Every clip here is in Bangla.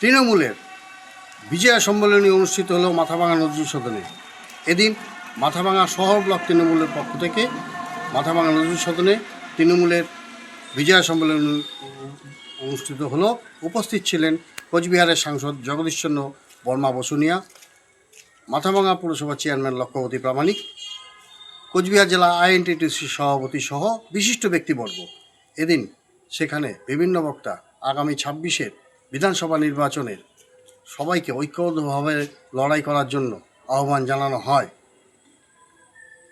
তৃণমূলের বিজয়া সম্মেলনী অনুষ্ঠিত হলো মাথাভাঙা নজরুল সদনে। এদিন মাথাভাঙা শহর ব্লক তৃণমূলের পক্ষ থেকে মাথাভাঙা নজরুল সদনে তৃণমূলের বিজয়া সম্মেলনী অনুষ্ঠিত হলো। উপস্থিত ছিলেন কোচবিহারের সাংসদ জগদীশচন্দ্র বর্মা বসুনিয়া, মাথাভাঙা পুরসভার চেয়ারম্যান লক্ষ্যবতী প্রামাণিক, কোচবিহার জেলা আইএনটিটিসি সভাপতি সহ বিশিষ্ট ব্যক্তিবর্গ। এদিন সেখানে বিভিন্ন বক্তা আগামী ছাব্বিশের বিধানসভা নির্বাচনের সবাইকে ঐক্যবদ্ধভাবে লড়াই করার জন্য আহ্বান জানানো হয়।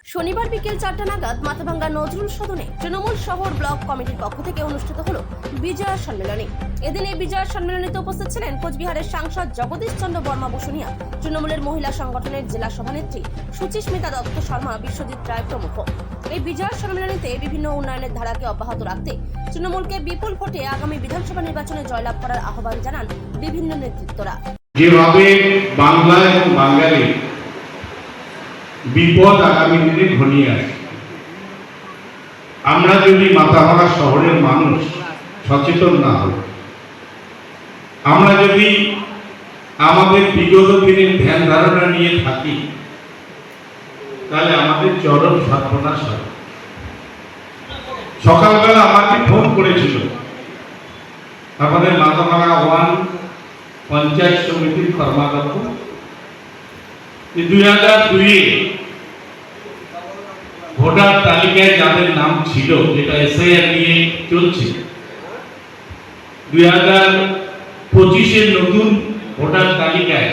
শনিবার বিকেল চারটা নাগাদ মাথাভাঙ্গা নজরুল সদনে তৃণমূল শহর ব্লক কমিটির পক্ষ থেকে অনুষ্ঠিত হল বিজয়া সম্মেলনী। এদিন এই বিজয়া সম্মেলনীতে উপস্থিত ছিলেন কোচবিহারের সাংসদ জগদীশ চন্দ্র বর্মা বসুনিয়া, তৃণমূলের মহিলা সংগঠনের জেলা সভানেত্রী সুচিস্মিতা দত্ত শর্মা, বিশ্বজিৎ রায় প্রমুখ। এই বিজয়া সম্মেলনীতে বিভিন্ন উন্নয়নের ধারাকে অব্যাহত রাখতে তৃণমূলকে বিপুল ভোটে আগামী বিধানসভা নির্বাচনে জয়লাভ করার আহ্বান জানান বিভিন্ন নেতৃত্বরা। যেভাবে বাংলা এবং বাঙালি বিপদ আগামী দিনে ঘনিয়ে আসে, আমরা যদি মাথাভাঙা শহরের মানুষ সচেতন না হই, আমরা যদি আমাদের বিগত দিনের ধ্যান ধারণা নিয়ে থাকি তাহলে আমাদের চরম সর্বনাশ হয় সকালবেলা আমাকে ফোন করেছিল। আমাদের মাথাভাঙা ওয়ান পঞ্চায়েত সমিতির কর্মাধ্যক্ষ। দুই হাজার দুইয়ে ভোটার তালিকায় যাদের নাম ছিল, যেটা এসআইআর নিয়ে চলছে, দুই হাজার পঁচিশের নতুন ভোটার তালিকায়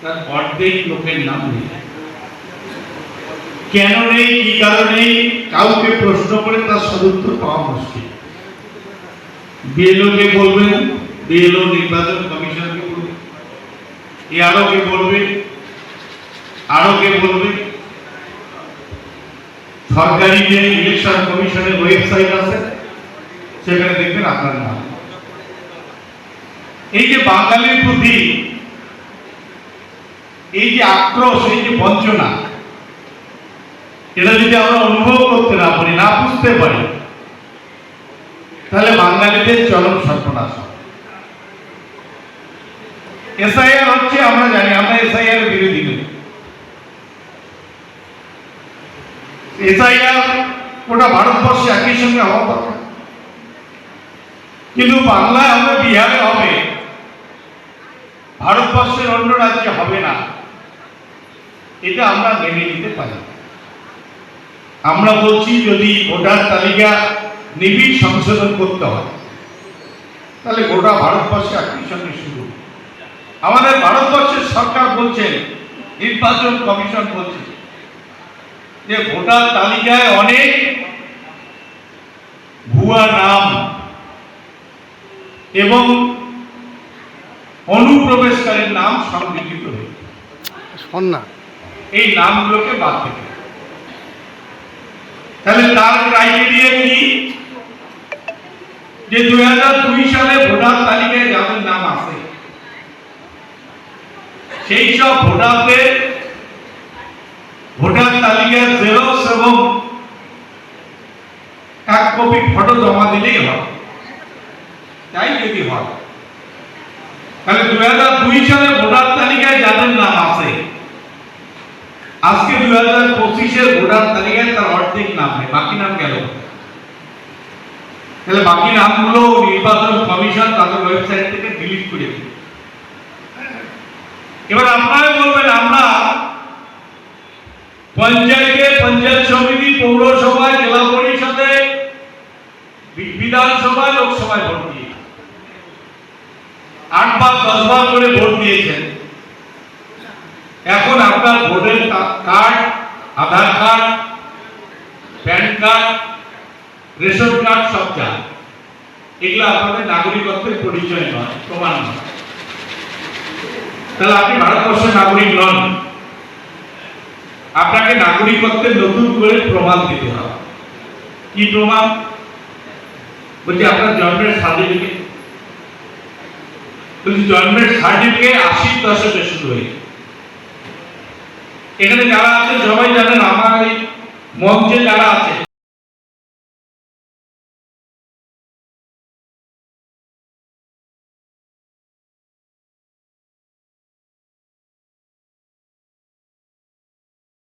তার অর্ধেক লোকের নাম নেই কেন নেই, কি কারণে কাউকে প্রশ্ন করে তার সদুত্তর পাওয়া মুশকিল। বিএলও কে বলবেন, বিএলও নির্বাচন কমিশনকে বলবে এ আরও কে বলবে আরও কে বলবে সরকারি যে ইলেকশন কমিশনের ওয়েবসাইট আছে, সেখানে দেখবেন আপনার নাম। এই যে বাঙালির প্রতি এই যে আক্রোশ, এই যে বঞ্চনা এটা যদি আমরা অনুভব করতে না পারি, না বুঝতে পারি, তাহলে বাঙালিদের চরম সর্বনাশ এসআইআর হচ্ছে, আমরা জানি, আমরা এসআইআর বিরোধী নই এসআইআর ওটা ভারতবর্ষে একই সঙ্গে হওয়া কথা কিন্তু বাংলায় আমরা বিহারে হবে, ভারতবর্ষের অন্য রাজ্যে হবে না, এটা আমরা মেনে নিতে পারি। আমরা বলছি যদি ভোটার তালিকা নিবিড় সংশোধন করতে হয় তাহলে গোটা ভারতবর্ষে একই সঙ্গে শুরু। আমাদের ভারতবর্ষের সরকার বলছেন নির্বাচন কমিশন বলছে যে ভোটার তালিকায় অনেক ভুয়া নাম এবং অনুপ্রবেশকারীর নাম সংগৃহীত হয়েছে। এই নামগুলোকে বাদ হবে। তাহলে তার ক্রাইটেরিয়া কি? যে দুই হাজার দুই সালে ভোটার তালিকায় যাদের নাম আছে, সেই সব ভোটারদের ভোটার তালিকার জেরক্স এবং এক কপি ফটো জমা দিলেই হয়। তাই যদি হয়, তাহলে দুই হাজার দুই সালে ভোটার তালিকায় যাদের নাম আছে আজকে দুই হাজার পঁচিশের ভোটার তালিকায় তার অর্ধেক নাম নেই। বাকি নাম গেল তাহলে বাকি নামগুলো নির্বাচন কমিশন তাদের ওয়েবসাইট থেকে ডিলিট করে দিল এবার আপনারা বলবেন, আমরা পঞ্চায়েতে পঞ্চায়েত সমিতি, পৌরসভায়, জেলা পরিষদে, বিধানসভায়, লোকসভায় ভোট দিয়ে। আটবার, দশবার করে ভোট দিয়েছেন। এখন আপনার ভোটের card, Aadhaar card, PAN card, ration card সব চান এগুলো আপনাদের নাগরিকত্বের পরিচয় নয়, প্রমাণ নয়। তাহলে আপনি ভারতবর্ষের নাগরিক নন। আপনাকে নাগরিকত্বের নতুন করে প্রমাণ দিতে হবে। কি প্রমাণ? বলছি আপনার জন্মের সার্টিফিকেট বলছি জন্মের সার্টিফিকেট আশির দশকে শুরু হয়েছে। এখানে যারা আছে সবাই জানেন আমার এই মঞ্চে যারা আছে